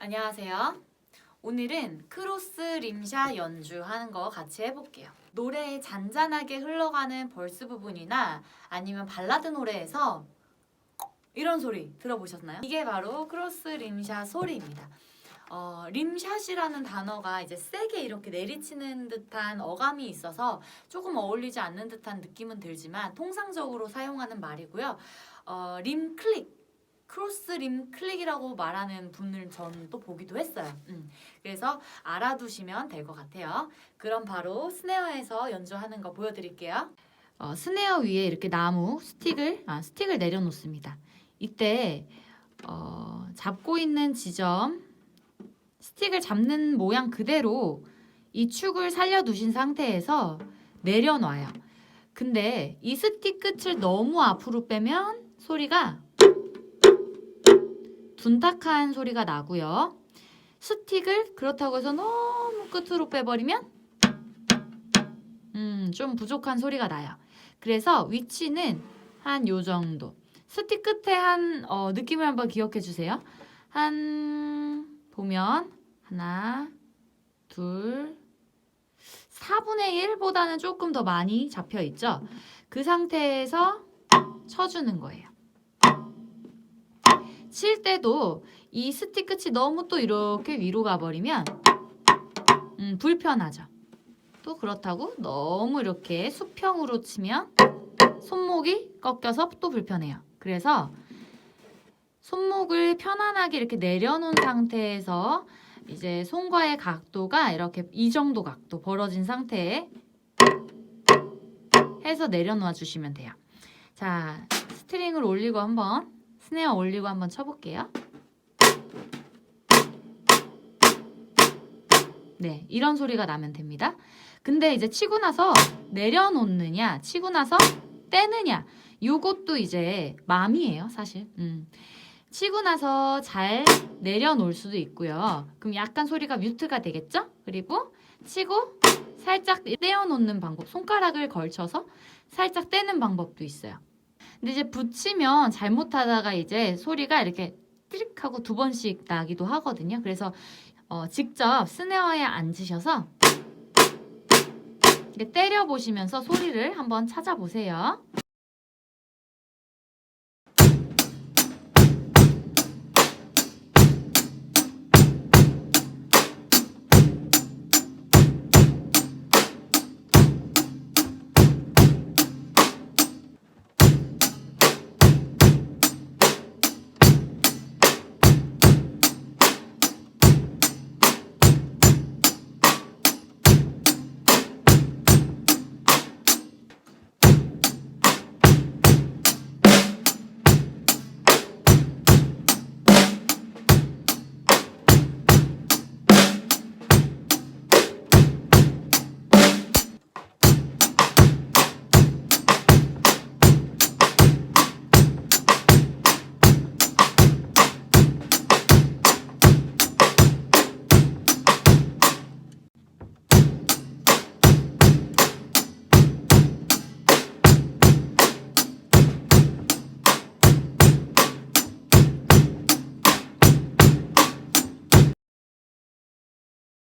안녕하세요. 오늘은 크로스 림샤 연주하는 거 같이 해볼게요. 노래에 잔잔하게 흘러가는 벌스 부분이나 아니면 발라드 노래에서 이런 소리 들어보셨나요? 이게 바로 크로스 림샤 소리입니다. 어, 림샷이라는 단어가 이제 세게 이렇게 내리치는 듯한 어감이 있어서 조금 어울리지 않는 듯한 느낌은 들지만 통상적으로 사용하는 말이고요. 어, 림 클릭 크로스 림 클릭이라고 말하는 분을 전 또 보기도 했어요. 음, 그래서 알아두시면 될 것 같아요. 그럼 바로 스네어에서 연주하는 거 보여드릴게요. 어, 스네어 위에 이렇게 나무 스틱을 아, 스틱을 내려놓습니다. 이때 어, 잡고 있는 지점 스틱을 잡는 모양 그대로 이 축을 살려두신 상태에서 내려놔요. 근데 이 스틱 끝을 너무 앞으로 빼면 소리가 둔탁한 소리가 나고요. 스틱을 그렇다고 해서 너무 끝으로 빼버리면 음, 좀 부족한 소리가 나요. 그래서 위치는 한 요 정도. 스틱 끝에 한 어, 느낌을 한번 기억해 주세요. 한 보면 하나, 둘, 4분의 1보다는 조금 더 많이 잡혀 있죠. 그 상태에서 쳐주는 거예요. 칠 때도 이 스틱 끝이 너무 또 이렇게 위로 가버리면 음, 불편하죠. 또 그렇다고 너무 이렇게 수평으로 치면 손목이 꺾여서 또 불편해요. 그래서 손목을 편안하게 이렇게 내려놓은 상태에서 이제 손과의 각도가 이렇게 이 정도 각도 벌어진 상태에 해서 내려놓아 주시면 돼요. 자, 스트링을 올리고 한번 스네어 올리고 한번 쳐볼게요. 네, 이런 소리가 나면 됩니다. 근데 이제 치고 나서 내려놓느냐, 치고 나서 떼느냐, 요것도 이제 마음이에요, 사실. 음. 치고 나서 잘 내려놓을 수도 있고요. 그럼 약간 소리가 뮤트가 되겠죠? 그리고 치고 살짝 떼어놓는 방법, 손가락을 걸쳐서 살짝 떼는 방법도 있어요. 근데 이제 붙이면 잘못하다가 이제 소리가 이렇게 띠릭 하고 두 번씩 나기도 하거든요. 그래서 어, 직접 스네어에 앉으셔서 때려 보시면서 소리를 한번 찾아보세요.